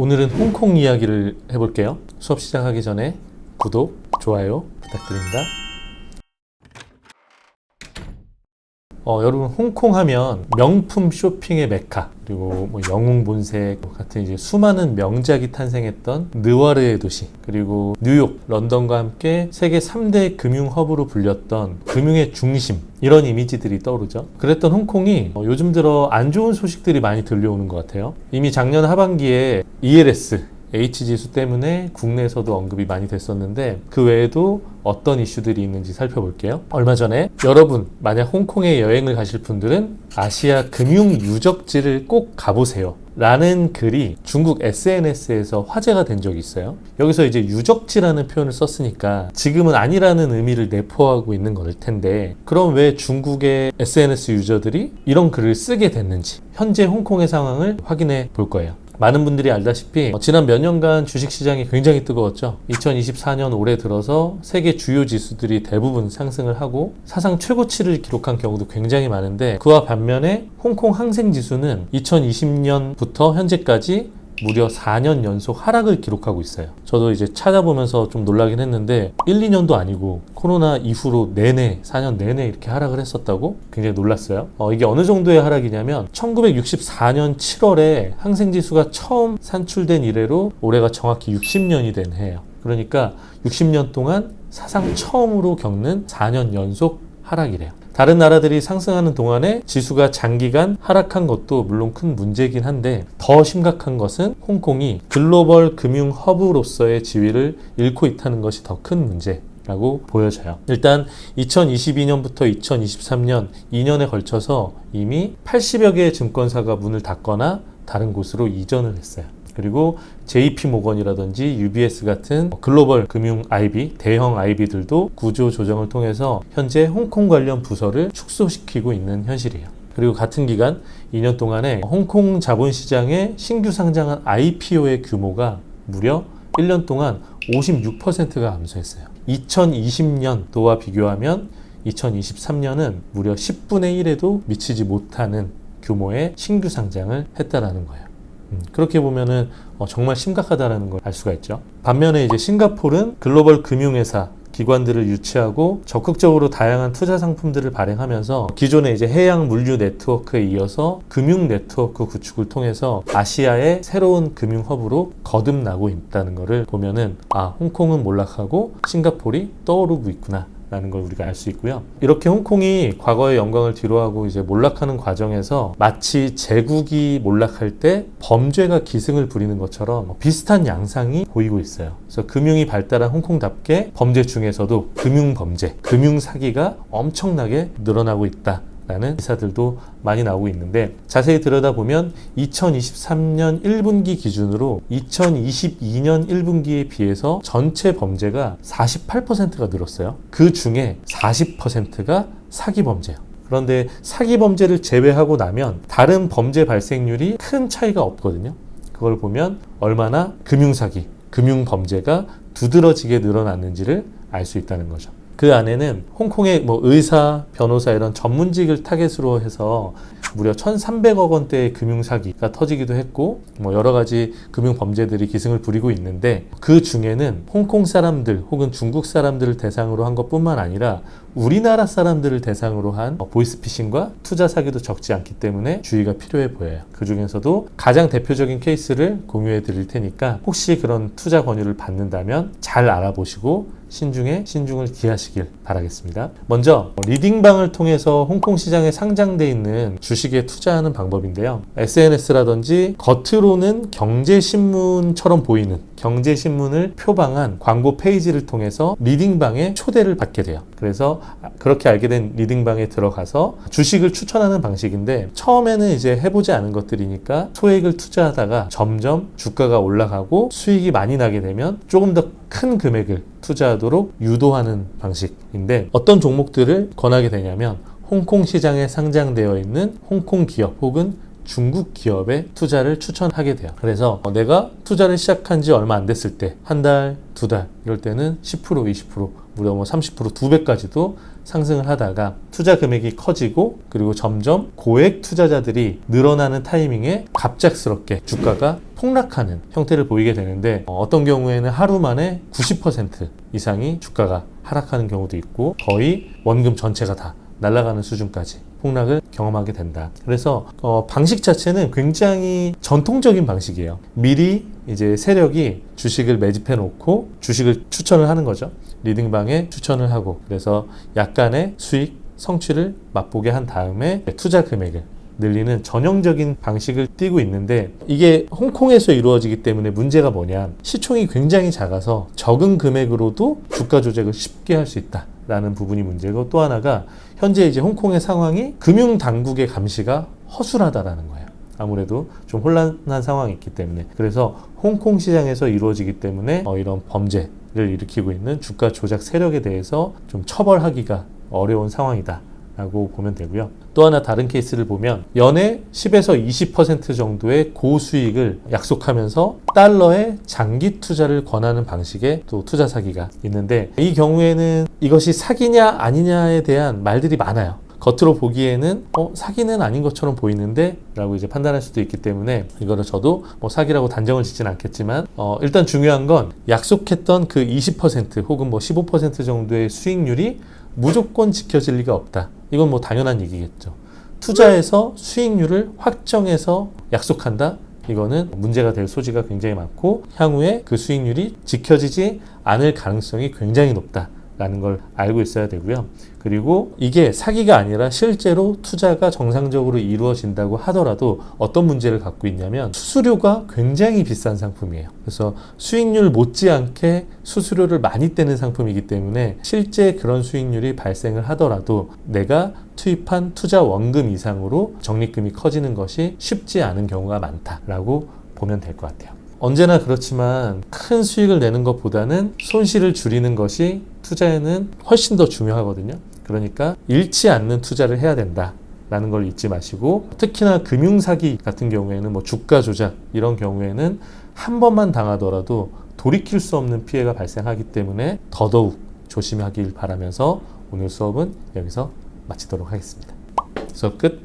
오늘은 홍콩 이야기를 해볼게요. 수업 시작하기 전에 구독, 좋아요 부탁드립니다. 어, 여러분 홍콩 하면 명품 쇼핑의 메카 그리고 뭐 영웅 본색 같은 이제 수많은 명작이 탄생했던 느와르의 도시 그리고 뉴욕, 런던과 함께 세계 3대 금융 허브로 불렸던 금융의 중심 이런 이미지들이 떠오르죠. 그랬던 홍콩이 어, 요즘 들어 안 좋은 소식들이 많이 들려오는 것 같아요. 이미 작년 하반기에 ELS H지수 때문에 국내에서도 언급이 많이 됐었는데 그 외에도 어떤 이슈들이 있는지 살펴볼게요. 얼마 전에 여러분 만약 홍콩에 여행을 가실 분들은 아시아 금융 유적지를 꼭 가보세요. 라는 글이 중국 SNS에서 화제가 된 적이 있어요. 여기서 이제 유적지라는 표현을 썼으니까 지금은 아니라는 의미를 내포하고 있는 걸 텐데 그럼 왜 중국의 SNS 유저들이 이런 글을 쓰게 됐는지 현재 홍콩의 상황을 확인해 볼 거예요. 많은 분들이 알다시피 어, 지난 몇 년간 주식시장이 굉장히 뜨거웠죠. 2024년 올해 들어서 세계 주요 지수들이 대부분 상승을 하고 사상 최고치를 기록한 경우도 굉장히 많은데 그와 반면에 홍콩 항생지수는 2020년부터 현재까지 무려 4년 연속 하락을 기록하고 있어요. 저도 이제 찾아보면서 좀 놀라긴 했는데 1, 2년도 아니고 코로나 이후로 내내 4년 내내 이렇게 하락을 했었다고 굉장히 놀랐어요. 어, 이게 어느 정도의 하락이냐면 1964년 7월에 항생지수가 처음 산출된 이래로 올해가 정확히 60년이 된 해예요. 그러니까 60년 동안 사상 처음으로 겪는 4년 연속 하락이래요. 다른 나라들이 상승하는 동안에 지수가 장기간 하락한 것도 물론 큰 문제긴 한데 더 심각한 것은 홍콩이 글로벌 금융 허브로서의 지위를 잃고 있다는 것이 더 큰 문제. 라고 보여져요. 일단 2022년부터 2023년 2년에 걸쳐서 이미 80여 개의 증권사가 문을 닫거나 다른 곳으로 이전을 했어요. 그리고 JP 모건이라든지 UBS 같은 글로벌 금융 IB, 대형 IB들도 구조 조정을 통해서 현재 홍콩 관련 부서를 축소시키고 있는 현실이에요. 그리고 같은 기간 2년 동안에 홍콩 자본시장에 신규 상장한 IPO의 규모가 무려 1년 동안 56%가 감소했어요. 2020년도와 비교하면 2023년은 무려 10분의 1에도 미치지 못하는 규모의 신규 상장을 했다라는 거예요. 음, 그렇게 보면은 어, 정말 심각하다라는 걸 알 수가 있죠. 반면에 이제 싱가포르는 글로벌 금융회사 기관들을 유치하고 적극적으로 다양한 투자 상품들을 발행하면서 기존의 이제 해양 물류 네트워크에 이어서 금융 네트워크 구축을 통해서 아시아의 새로운 금융 허브로 거듭나고 있다는 것을 보면은 아 홍콩은 몰락하고 싱가포르이 떠오르고 있구나. 라는 걸 우리가 알 수 있고요. 이렇게 홍콩이 과거의 영광을 뒤로하고 이제 몰락하는 과정에서 마치 제국이 몰락할 때 범죄가 기승을 부리는 것처럼 비슷한 양상이 보이고 있어요. 그래서 금융이 발달한 홍콩답게 범죄 중에서도 금융 범죄, 금융 사기가 엄청나게 늘어나고 있다. 라는 기사들도 많이 나오고 있는데 자세히 들여다보면 2023년 1분기 기준으로 2022년 1분기에 비해서 전체 범죄가 48%가 늘었어요. 그 중에 40%가 사기 범죄예요. 그런데 사기 범죄를 제외하고 나면 다른 범죄 발생률이 큰 차이가 없거든요. 그걸 보면 얼마나 금융사기, 금융범죄가 두드러지게 늘어났는지를 알 수 있다는 거죠. 그 안에는 홍콩의 뭐 의사, 변호사 이런 전문직을 타겟으로 해서 무려 1,300억 원대의 금융 사기가 터지기도 했고 뭐 여러 가지 금융 범죄들이 기승을 부리고 있는데 그 중에는 홍콩 사람들 혹은 중국 사람들을 대상으로 한 것뿐만 아니라 우리나라 사람들을 대상으로 한 보이스피싱과 투자 사기도 적지 않기 때문에 주의가 필요해 보여요. 그 중에서도 가장 대표적인 케이스를 공유해 드릴 테니까 혹시 그런 투자 권유를 받는다면 잘 알아보시고 신중에 신중을 기하시길 바라겠습니다. 먼저 리딩방을 통해서 홍콩 시장에 상장돼 있는 주식에 투자하는 방법인데요. SNS라든지 겉으로는 경제 신문처럼 보이는 경제 신문을 표방한 광고 페이지를 통해서 리딩방에 초대를 받게 돼요. 그래서 그렇게 알게 된 리딩방에 들어가서 주식을 추천하는 방식인데 처음에는 이제 해보지 않은 것들이니까 소액을 투자하다가 점점 주가가 올라가고 수익이 많이 나게 되면 조금 더 큰 금액을 투자하도록 유도하는 방식인데 어떤 종목들을 권하게 되냐면 홍콩 시장에 상장되어 있는 홍콩 기업 혹은 중국 기업에 투자를 추천하게 돼요. 그래서 내가 투자를 시작한 지 얼마 안 됐을 때, 한 달, 두 달, 이럴 때는 10%, 20%, 무려 뭐 30%, 두 배까지도 상승을 하다가 투자 금액이 커지고 그리고 점점 고액 투자자들이 늘어나는 타이밍에 갑작스럽게 주가가 폭락하는 형태를 보이게 되는데 어, 어떤 경우에는 하루 만에 90% 이상이 주가가 하락하는 경우도 있고 거의 원금 전체가 다 날아가는 수준까지 폭락을 경험하게 된다. 그래서 어, 방식 자체는 굉장히 전통적인 방식이에요. 미리 이제 세력이 주식을 매집해 놓고 주식을 추천을 하는 거죠. 리딩방에 추천을 하고 그래서 약간의 수익 성취를 맛보게 한 다음에 투자 금액을 늘리는 전형적인 방식을 띠고 있는데 이게 홍콩에서 이루어지기 때문에 문제가 뭐냐 시총이 굉장히 작아서 적은 금액으로도 주가 조작을 쉽게 할 수 있다라는 부분이 문제고 또 하나가 현재 이제 홍콩의 상황이 금융 당국의 감시가 허술하다라는 거예요. 아무래도 좀 혼란한 상황이 있기 때문에 그래서 홍콩 시장에서 이루어지기 때문에 어, 이런 범죄 를 일으키고 있는 주가 조작 세력에 대해서 좀 처벌하기가 어려운 상황이다. 라고 보면 되고요. 또 하나 다른 케이스를 보면 연에 10에서 20% 정도의 고수익을 약속하면서 달러의 장기 투자를 권하는 방식의 또 투자 사기가 있는데 이 경우에는 이것이 사기냐 아니냐에 대한 말들이 많아요. 겉으로 보기에는 어, 사기는 아닌 것처럼 보이는데 라고 이제 판단할 수도 있기 때문에 이거를 저도 뭐 사기라고 단정을 짓진 않겠지만 어, 일단 중요한 건 약속했던 그 20% 혹은 뭐 15% 정도의 수익률이 무조건 지켜질 리가 없다. 이건 뭐 당연한 얘기겠죠. 투자에서 수익률을 확정해서 약속한다? 이거는 문제가 될 소지가 굉장히 많고 향후에 그 수익률이 지켜지지 않을 가능성이 굉장히 높다. 라는 걸 알고 있어야 되고요. 그리고 이게 사기가 아니라 실제로 투자가 정상적으로 이루어진다고 하더라도 어떤 문제를 갖고 있냐면 수수료가 굉장히 비싼 상품이에요. 그래서 수익률 못지않게 수수료를 많이 떼는 상품이기 때문에 실제 그런 수익률이 발생을 하더라도 내가 투입한 투자 원금 이상으로 적립금이 커지는 것이 쉽지 않은 경우가 많다라고 보면 될 것 같아요. 언제나 그렇지만 큰 수익을 내는 것보다는 손실을 줄이는 것이 투자에는 훨씬 더 중요하거든요. 그러니까 잃지 않는 투자를 해야 된다. 라는 걸 잊지 마시고 특히나 금융 사기 같은 경우에는 뭐 주가 조작 이런 경우에는 한 번만 당하더라도 돌이킬 수 없는 피해가 발생하기 때문에 더더욱 조심하길 바라면서 오늘 수업은 여기서 마치도록 하겠습니다. 수업 끝.